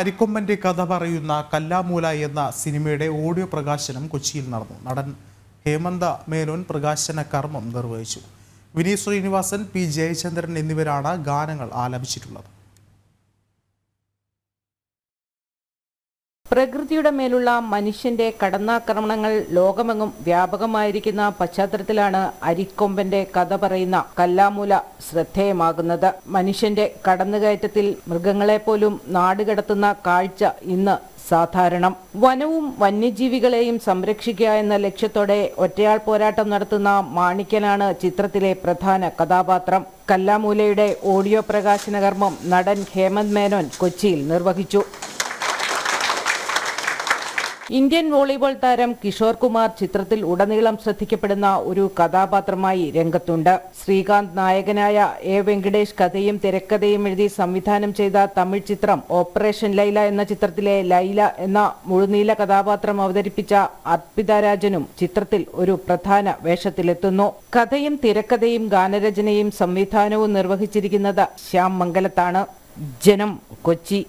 അരിക്കൊമ്പന്റെ കഥ പറയുന്ന കല്ലാമൂല എന്ന സിനിമയുടെ ഓഡിയോ പ്രകാശനം കൊച്ചിയിൽ നടന്നു. നടൻ ഹേമന്ത മേനോൻ പ്രകാശന കർമ്മം നിർവഹിച്ചു. വിനീത് ശ്രീനിവാസൻ പി ജയചന്ദ്രൻ എന്നിവരാണ് ഗാനങ്ങൾ ആലപിച്ചിട്ടുള്ളത്. പ്രകൃതിയുടെ മേലുള്ള മനുഷ്യന്റെ കടന്നാക്രമണങ്ങൾ ലോകമെങ്ങും വ്യാപകമായിരിക്കുന്ന പശ്ചാത്തലത്തിലാണ് അരിക്കൊമ്പന്റെ കഥ പറയുന്ന കല്ലാമൂല ശ്രദ്ധേയമാകുന്നത്. മനുഷ്യന്റെ കടന്നുകയറ്റത്തിൽ മൃഗങ്ങളെ പോലും നാടുകടത്തുന്ന കാഴ്ച ഇന്ന് സാധാരണം. വനവും വന്യജീവികളെയും സംരക്ഷിക്കുക എന്ന ലക്ഷ്യത്തോടെ ഒറ്റയാൾ പോരാട്ടം നടത്തുന്ന മാണിക്കനാണ് ചിത്രത്തിലെ പ്രധാന കഥാപാത്രം. കല്ലാമൂലയുടെ ഓഡിയോ പ്രകാശന കർമ്മം നടൻ ഹേമന്ത് മേനോൻ കൊച്ചിയിൽ നിർവഹിച്ചു. ഇന്ത്യൻ വോളിബോൾ താരം കിഷോർ കുമാർ ചിത്രത്തിൽ ഉടനീളം ശ്രദ്ധിക്കപ്പെടുന്ന ഒരു കഥാപാത്രമായി രംഗത്തുണ്ട്. ശ്രീകാന്ത് നായകനായ എ വെങ്കടേഷ് കഥയും തിരക്കഥയും എഴുതി സംവിധാനം ചെയ്ത തമിഴ് ചിത്രം ഓപ്പറേഷൻ ലൈല എന്ന ചിത്രത്തിലെ ലൈല എന്ന മുഴുനീല കഥാപാത്രം അവതരിപ്പിച്ച അർപ്പിത രാജനും ചിത്രത്തിൽ ഒരു പ്രധാന വേഷത്തിലെത്തുന്നു. കഥയും തിരക്കഥയും ഗാനരചനയും സംവിധാനവും നിർവഹിച്ചിരിക്കുന്നത് ശ്യാം മംഗലത്താണ്. ജനം കൊച്ചി.